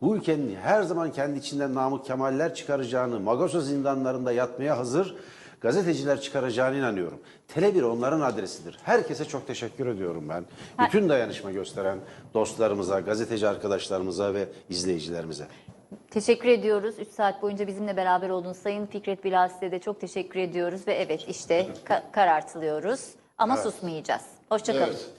bu ülkenin her zaman kendi içinden Namık Kemaller çıkaracağını, Magazo zindanlarında yatmaya hazır gazeteciler çıkaracağına inanıyorum. Tele1 onların adresidir. Herkese çok teşekkür ediyorum ben. Bütün dayanışma gösteren dostlarımıza, gazeteci arkadaşlarımıza ve izleyicilerimize. Teşekkür ediyoruz. 3 saat boyunca bizimle beraber olduğunuz Sayın Fikret Bilal size de çok teşekkür ediyoruz. Ve evet işte ka- karartılıyoruz ama susmayacağız. Hoşçakalın. Evet.